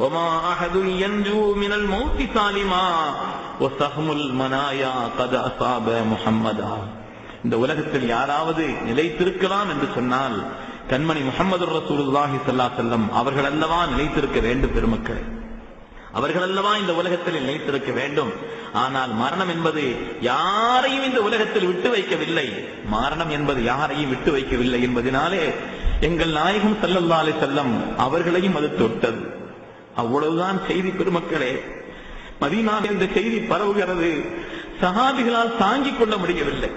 وما أحد ينجو من الموت سالما وسهم المنايا قد أصاب محمدا இந்த உலகத்தில் யாராவது நிலைத்திருக்கலாம் என்று சொன்னால் கண்மணி முகமது ரசூலுல்லாஹி ஸல்லல்லாஹு அலைஹி வஸல்லம் அவர்கள் அல்லவா நிலைத்திருக்க வேண்டும் பெருமக்களே அவர்கள் அல்லவா இந்த உலகத்தில் நிலைத்திருக்க வேண்டும் ஆனால் மரணம் என்பது யாரையும் இந்த உலகத்தில் விட்டு வைக்கவில்லை மரணம் என்பது யாரையும் விட்டு வைக்கவில்லை என்பதனாலே எங்கள் நாயகம் ஸல்லல்லாஹு அலைஹி வஸல்லம் அவர்களையும் அது தொட்டது அவ்வளவுதான் செய்தி பெருமக்களே. மதீனாவில் இந்த செய்தி பரவுகிறது. சஹாபிகளால் தாங்கிக் கொள்ள முடியவில்லை.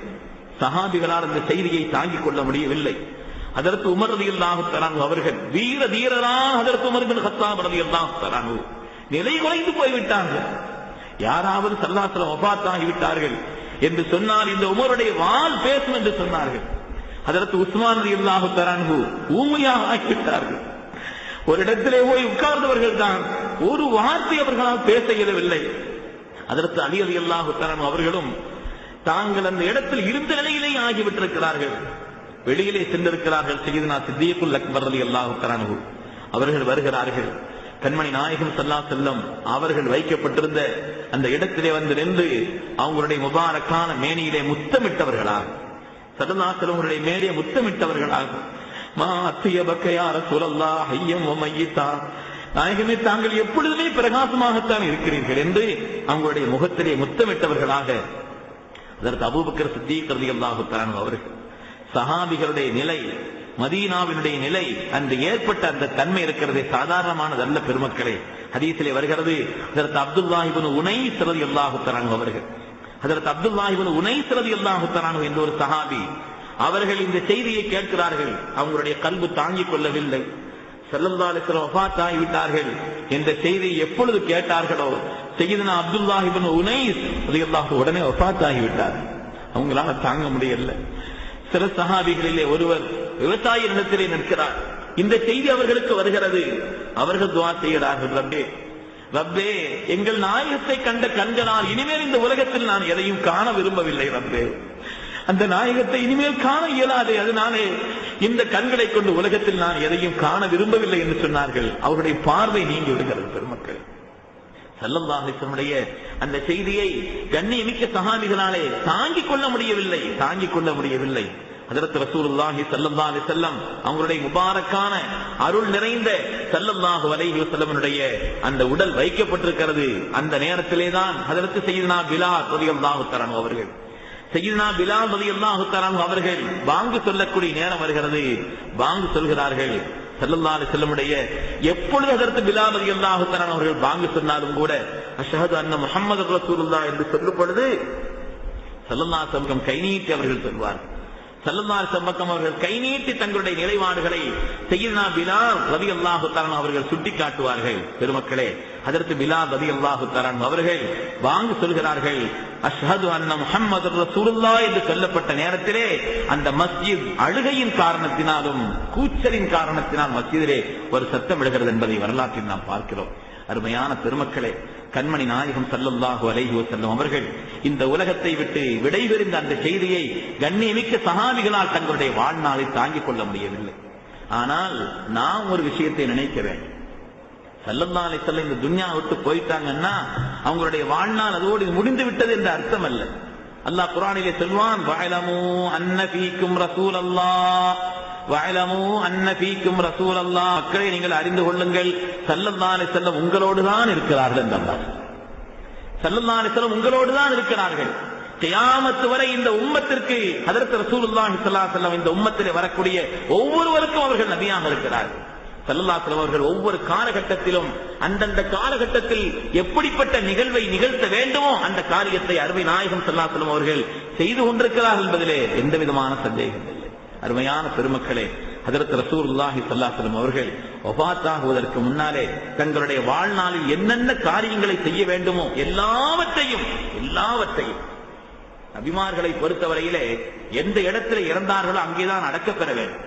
சஹாபிகளால் இந்த செய்தியை தாங்கிக் கொள்ள முடியவில்லை. அதற்கு உமர் ரதி அல்லாஹு அவர்கள் வீர தீரரான அதற்கு உமர் பின் கத்தாப் ரதி அல்லாஹு நிலை குலைந்து போய்விட்டார்கள். யாராவது சல்லாசலம் ஒபாத்தாகிவிட்டார்கள் என்று சொன்னால் இந்த உமருடைய வால் பேசும் என்று சொன்னார்கள். அதற்கு உஸ்மான் ரலியல்லாஹு தரான்கு ஊமையாக ஆகிவிட்டார்கள். ஒரு இடத்திலே போய் உட்கார்ந்தவர்கள் தான் ஒரு வார்த்தை அவர்களால் பேச இயலவில்லை. அதற்கு அலி அலி அல்லாஹு அவர்களும் தாங்கள் அந்த இடத்தில் இருந்த நிலையிலேயே ஆகிவிட்டிருக்கிறார்கள். வெளியிலே சென்றிருக்கிறார்கள் செய்தனா சித்தியக்குல் அக்பர் அலி அல்லாஹு அவர்கள் வருகிறார்கள். கண்மணி நாயகம் சல்லா செல்லம் அவர்கள் வைக்கப்பட்டிருந்த அந்த இடத்திலே வந்து நின்று அவங்களுடைய முபாரக்கான மேனியிலே முத்தமிட்டவர்களாக. சல்லல்லாஹு மேலே முத்தமிட்டவர்களாக. மா ஐயம் மையித்தா. நாயகமே தாங்கள் எப்பொழுதுமே பிரகாசமாகத்தான் இருக்கிறீர்கள் என்று அவங்களுடைய முகத்திலே முத்தமிட்டவர்களாக அதற்கு அபூபக்கர் சித்திக் ரலியல்லாஹு அவர்கள். சஹாபிகளுடைய நிலை மதீனாவினுடைய நிலை அன்று ஏற்பட்ட அந்த தன்மை இருக்கிறதே சாதாரணமானதல்ல பெருமக்களே. ஹதீசிலே வருகிறது அதற்கு அப்துல்லாஹிபின் உனை சிறதி தஆலா அவர்கள். அதற்கு அப்துல்லாஹிபின் உனை சிறதி அல்லாஹுத்தரானு என்ற ஒரு சஹாபி அவர்கள் இந்த செய்தியை கேட்கிறார்கள். அவங்களுடைய கல்வி தாங்கிக் கொள்ளவில்லை. செல்லந்தாலிசிரம் வஃபாத் ஆகிவிட்டார்கள் இந்த செய்தியை எப்பொழுது கேட்டார்களோ செய்தனா அப்துல்லாஹிபின் உனைஸ் ரலியல்லாஹு உடனே ஒஃபாத் ஆகிவிட்டார் அவங்களால தாங்க முடியல. சில சகாபிகளிலே ஒருவர் விவசாய நிலத்திலே நிற்கிறார். இந்த செய்தி அவர்களுக்கு வருகிறது. அவர்கள் துவா செய்கிறார்கள். ரப்பே ரப்பே எங்கள் நாயகத்தை கண்ட கண்களால் இனிமேல் இந்த உலகத்தில் நான் எதையும் காண விரும்பவில்லை ரப்பே. அந்த நாயகத்தை இனிமேல் காண இயலாது அதனாலே இந்த கண்களை கொண்டு உலகத்தில் நான் எதையும் காண விரும்பவில்லை என்று சொன்னார்கள். அவருடைய பார்வை நீங்கி விடுகிறது பெருமக்கள். சல்லல்லாஹினுடைய அந்த செய்தியை கண்ணியமிக்க சஹாபிகளாலே தாங்கிக் கொள்ள முடியவில்லை தாங்கிக் கொள்ள முடியவில்லை. அதற்கு ரசூலுல்லாஹி ஸல்லல்லாஹு செல்லம் அவங்களுடைய முபாரக்கான அருள் நிறைந்த ஸல்லல்லாஹு அலைஹி வஸல்லமனுடைய அந்த உடல் வைக்கப்பட்டிருக்கிறது. அந்த நேரத்திலே தான் அதற்கு செய்தனா விலா ரலியல்லாஹு தரணும் அவர்கள் செய்தனா பிலால் ரலியல்லாஹு தஆலா அவர்கள் பாங்கு சொல்லக்கூடிய நேரம் வருகிறது. வாங்கு சொல்கிறார்கள். செல்லல்லாறு செல்லமுடைய எப்பொழுது அதற்கு பிலால் ரலியல்லாஹு தஆலா அவர்கள் பாங்கு சொன்னாலும் கூட அஷ்ஹது அன்ன முஹம்மது ரசூலுல்லாஹ் என்று சொல்லும் பொழுது செல்லல்லா சமூகம் கை நீட்டி அவர்கள் சொல்வார்கள். சல்லல்லாஹு செம்பக்கம் அவர்கள் கை நீட்டி தங்களுடைய நிலைப்பாடுகளை செய்யினா பிலால் ரவி அல்லாஹு தரன் அவர்கள் சுட்டி காட்டுவார்கள் பெருமக்களே அதற்கு பிலால் ரவி அல்லாஹு தரன் அவர்கள் வாங்க சொல்கிறார்கள் அஷ்ஹது அன்ன முஹம்மது ரசூலுல்லா என்று சொல்லப்பட்ட நேரத்திலே அந்த மஸ்ஜித் அழுகையின் காரணத்தினாலும் கூச்சலின் காரணத்தினால் மஸ்ஜிதிலே ஒரு சத்தம் விடுகிறது என்பதை வரலாற்றில் நாம் பார்க்கிறோம். அருமையான பெருமக்களே கண்மணி நாயகம் சல்லல்லாஹு அலைஹி வஸல்லம் அவர்கள் இந்த உலகத்தை விட்டு விடைபெறுந்த அந்த செய்தியை கண்ணியமிக்க சஹாபிகளால் தங்களுடைய வாழ்நாளை தாங்கிக் கொள்ள முடியவில்லை. ஆனால் நாம் ஒரு விஷயத்தை நினைக்கிறேன். சல்லல்லா அலைஹி இந்த துன்யா விட்டு போயிட்டாங்கன்னா அவங்களுடைய வாழ்நாள் அதோடு முடிந்து விட்டது என்ற அர்த்தம் அல்ல அல்லாஹ் குரானிலே சொல்வான் வஅலமு அன்னபீக்கும் ரசூல் ரசூலல்லாஹ். வஅலமு அன்ன ரசூல் அல்லா மக்களை நீங்கள் அறிந்து கொள்ளுங்கள். ஸல்லல்லாஹு செல்லம் உங்களோடு தான் இருக்கிறார்கள் என்றார். ஸல்லல்லாஹு செல்லம் உங்களோடு தான் இருக்கிறார்கள். கியாமத்து வரை இந்த உம்மத்திற்கு அதற்கு ரசூலுல்லாஹி ஸல்லல்லாஹு அலைஹி வஸல்லம் இந்த உம்மத்திலே வரக்கூடிய ஒவ்வொருவருக்கும் அவர்கள் நபியாக இருக்கிறார்கள். சல்லல்லாஹு அவர்கள் ஒவ்வொரு காலகட்டத்திலும் அந்தந்த காலகட்டத்தில் எப்படிப்பட்ட நிகழ்வை நிகழ்த்த வேண்டுமோ அந்த காரியத்தை அருமை நாயகம் சல்லாஹலம் அவர்கள் செய்து கொண்டிருக்கிறார்கள் என்பதிலே எந்த விதமான சந்தேகம் இல்லை அருமையான பெருமக்களே அதற்கு ரசூலுல்லாஹி சல்லாசலம் அவர்கள் ஒபாத்தாகுவதற்கு முன்னாலே தங்களுடைய வாழ்நாளில் என்னென்ன காரியங்களை செய்ய வேண்டுமோ எல்லாவற்றையும் எல்லாவற்றையும் நபிமார்களை பொறுத்தவரையிலே எந்த இடத்திலே இறந்தார்களோ அங்கேதான் அடக்கப் பெற வேண்டும்.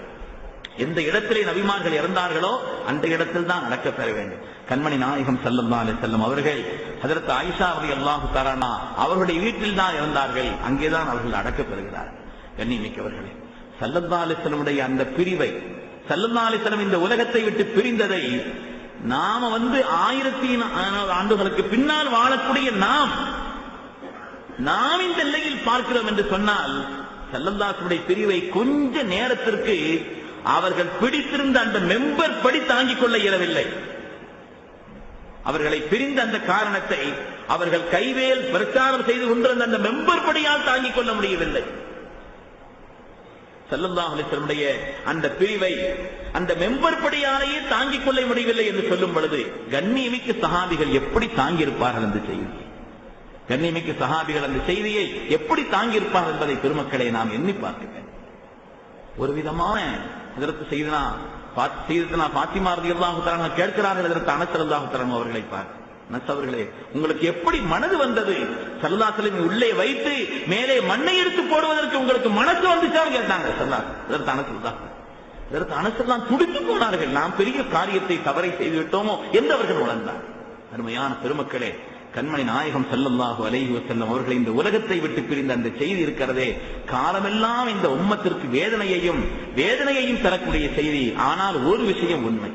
எந்த இடத்திலே நபிமார்கள் இறந்தார்களோ அந்த இடத்தில் தான் நடக்க பெற வேண்டும். கண்மணி நாயகம் சல்லல்லா செல்லும் அவர்கள் அதற்கு ஆயிஷா அவர்கள் அல்லாஹு தாரானா அவர்களுடைய வீட்டில் தான் இறந்தார்கள் அங்கேதான் அவர்கள் அடக்கப் பெறுகிறார்கள். கண்ணிமிக்கவர்களே சல்லல்லா அந்த பிரிவை சல்லல்லா இந்த உலகத்தை விட்டு பிரிந்ததை நாம வந்து ஆயிரத்தி ஆண்டுகளுக்கு பின்னால் வாழக்கூடிய நாம் நாம் இந்த எல்லையில் பார்க்கிறோம் என்று சொன்னால் செல்லந்தாசுடைய பிரிவை கொஞ்ச நேரத்திற்கு அவர்கள் பிடித்திருந்த அந்த மெம்பர் படி தாங்கிக் கொள்ள இயலவில்லை. அவர்களை பிரிந்த அந்த காரணத்தை அவர்கள் கைவேல் பிரச்சாரம் செய்து கொண்டிருந்த அந்த மெம்பர் படியால் தாங்கிக் கொள்ள முடியவில்லை. செல்லந்தாஹலிசனுடைய அந்த பிரிவை அந்த மெம்பர் படியாலேயே தாங்கிக் கொள்ள முடியவில்லை என்று சொல்லும் பொழுது கண்ணியமிக்க சகாபிகள் எப்படி தாங்கியிருப்பார்கள் என்று செய்தி. கண்ணியமிக்க சகாபிகள் அந்த செய்தியை எப்படி தாங்கியிருப்பார்கள் என்பதை பெருமக்களை நாம் எண்ணி பார்க்கிறேன் ஒரு விதமான இதற்கு செய்தனா செய்தனா பாத்திமா ரதியல்லாஹு தஆலா கேட்கிறார்கள் இதற்கு அனஸ் அவர்களை பார்க்க நசவர்களே அவர்களே உங்களுக்கு எப்படி மனது வந்தது? சல்லாசலமை உள்ளே வைத்து மேலே மண்ணை எடுத்து போடுவதற்கு உங்களுக்கு மனசு வந்துச்சான்னு கேட்டாங்க. சல்லா இதற்கு அனஸ் இதற்கு அனசெல்லாம் துடித்து போனார்கள். நாம் பெரிய காரியத்தை தவறை செய்து விட்டோமோ என்று அவர்கள் உணர்ந்தார். அருமையான பெருமக்களே கண்மணி நாயகம் செல்லல்லாஹு அலைஹி செல்லும் அவர்கள் இந்த உலகத்தை விட்டு பிரிந்த அந்த செய்தி இருக்கிறதே. காலமெல்லாம் இந்த உம்மத்திற்கு வேதனையையும் வேதனையையும் தரக்கூடிய செய்தி. ஆனால் ஒரு விஷயம் உண்மை.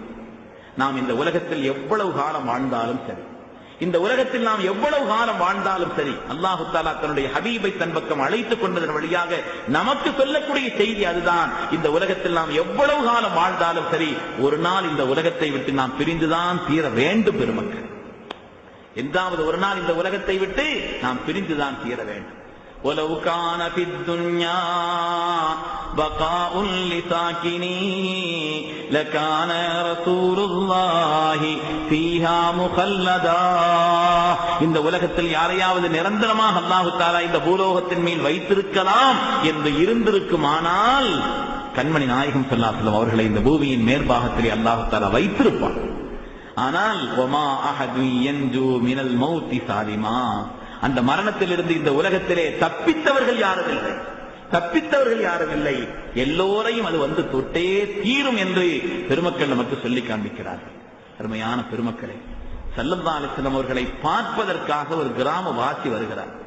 நாம் இந்த உலகத்தில் எவ்வளவு காலம் வாழ்ந்தாலும் சரி இந்த உலகத்தில் நாம் எவ்வளவு காலம் வாழ்ந்தாலும் சரி அல்லாஹு தாலா தன்னுடைய ஹபீபை தன் பக்கம் அழைத்துக் கொண்டதன் வழியாக நமக்கு சொல்லக்கூடிய செய்தி அதுதான் இந்த உலகத்தில் நாம் எவ்வளவு காலம் வாழ்ந்தாலும் சரி ஒரு நாள் இந்த உலகத்தை விட்டு நாம் பிரிந்துதான் தீர வேண்டும் பெருமக்கள் என்றாவது ஒரு நாள் இந்த உலகத்தை விட்டு நாம் பிரிந்துதான் தீர வேண்டும் ولو كان في الدنيا بقاء لساكني لكان رسول الله فيها مخلدا இந்த உலகத்தில் யாரையாவது நிரந்தரமாக அல்லாஹு தாலா இந்த பூலோகத்தின் மேல் வைத்திருக்கலாம் என்று இருந்திருக்குமானால் கண்மணி நாயகம் சொல்லாசலம் அவர்களை இந்த பூமியின் மேற்பாகத்திலே அல்லாஹு தாலா வைத்திருப்பான் ஆனால் ஒமா அஹது என்ஜு மினல் மௌத்தி சாலிமா அந்த மரணத்திலிருந்து இந்த உலகத்திலே தப்பித்தவர்கள் யாரும் இல்லை தப்பித்தவர்கள் யாரும் இல்லை. எல்லோரையும் அது வந்து தொட்டே தீரும் என்று பெருமக்கள் நமக்கு சொல்லி காண்பிக்கிறார்கள். அருமையான பெருமக்களை சல்லல்லா அலிஸ்லம் அவர்களை பார்ப்பதற்காக ஒரு கிராம வாசி வருகிறார்.